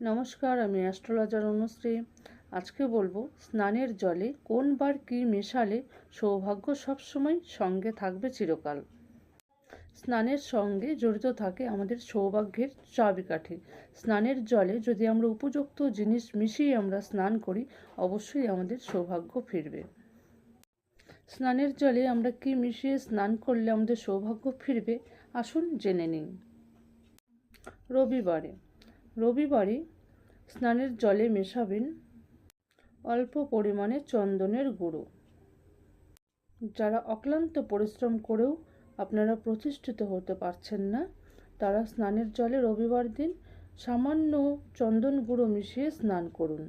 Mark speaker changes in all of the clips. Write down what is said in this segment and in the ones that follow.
Speaker 1: নমস্কার, আমি অ্যাস্ট্রোলজার অনুশ্রী। আজকে বলব, স্নানের জলে কোন বার কী মেশালে সৌভাগ্য সবসময় সঙ্গে থাকবে চিরকাল। স্নানের সঙ্গে জড়িত থাকে আমাদের সৌভাগ্যের চাবিকাঠি। স্নানের জলে যদি আমরা উপযুক্ত জিনিস মিশিয়ে আমরা স্নান করি, অবশ্যই আমাদের সৌভাগ্য ফিরবে। স্নানের জলে আমরা কি মিশিয়ে স্নান করলে আমাদের সৌভাগ্য ফিরবে, আসুন জেনে নিন রবিবারে রবিবারে স্নানের জলে মেশাবেন অল্প পরিমাণে চন্দনের গুঁড়ো। যারা অক্লান্ত পরিশ্রম করেও আপনারা প্রতিষ্ঠিত হতে পারছেন না, তারা স্নানের জলে রবিবার দিন সামান্য চন্দন গুঁড়ো মিশিয়ে স্নান করুন।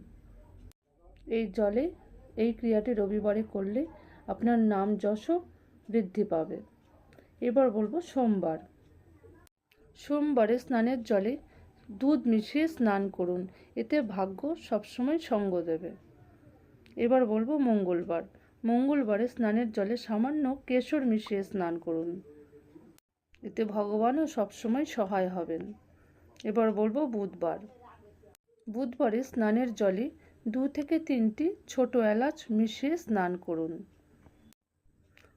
Speaker 1: এই জলে এই ক্রিয়াটি রবিবারে করলে আপনার নাম যশও বৃদ্ধি পাবে। এবার বলব সোমবার। সোমবারে স্নানের জলে দুধ মিশিয়ে স্নান করুন। এতে ভাগ্য সবসময় সঙ্গ দেবে। এবার বলব মঙ্গলবার। মঙ্গলবারে স্নানের জলে সামান্য কেশর মিশিয়ে স্নান করুন। এতে ভগবানও সবসময় সহায় হবেন। এবার বলব বুধবার। বুধবারে স্নানের জলে দু থেকে তিনটি ছোট এলাচ মিশিয়ে স্নান করুন।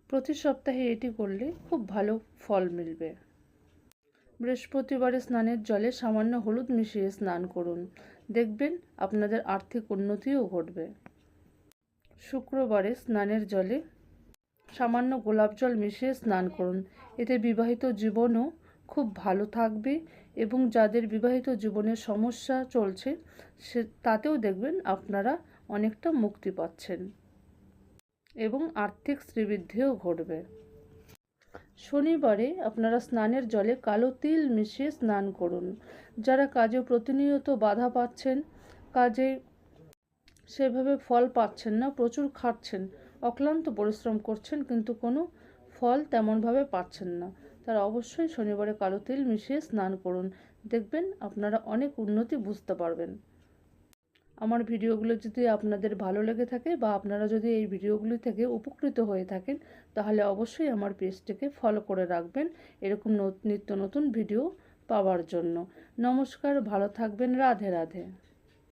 Speaker 1: প্রতি সপ্তাহে এটি করলে খুব ভালো ফল মিলবে। বৃহস্পতিবারে স্নানের জলে সামান্য হলুদ মিশিয়ে স্নান করুন। দেখবেন আপনাদের আর্থিক উন্নতিও ঘটবে। শুক্রবারে স্নানের জলে সামান্য গোলাপ জল মিশিয়ে স্নান করুন। এতে বিবাহিত জীবনও খুব ভালো থাকবে এবং যাদের বিবাহিত জীবনের সমস্যা চলছে, সে তাতেও দেখবেন আপনারা অনেকটা মুক্তি পাচ্ছেন এবং আর্থিক শ্রীবৃদ্ধিও ঘটবে। শনিবারে আপনারা স্নানের জলে কালো তিল মিশিয়ে স্নান করুন। যারা কাজে প্রতিনিয়ত বাধা পাচ্ছেন, কাজে সেভাবে ফল পাচ্ছেন না, প্রচুর খাটছেন অক্লান্ত পরিশ্রম করছেন, কিন্তু কোনো ফল তেমনভাবে পাচ্ছেন না, তারা অবশ্যই শনিবারে কালো তিল মিশিয়ে স্নান করুন। দেখবেন আপনারা অনেক উন্নতি বুঝতে পারবেন। আমার ভিডিওগুলো যদি আপনাদের ভালো লেগে থাকে বা আপনারা যদি এই ভিডিওগুলি থেকে উপকৃত হয়ে থাকেন, তাহলে অবশ্যই আমার পেজটিকে ফলো করে রাখবেন এরকম নিত্য নতুন ভিডিও পাওয়ার জন্য। নমস্কার, ভালো থাকবেন, রাধে রাধে।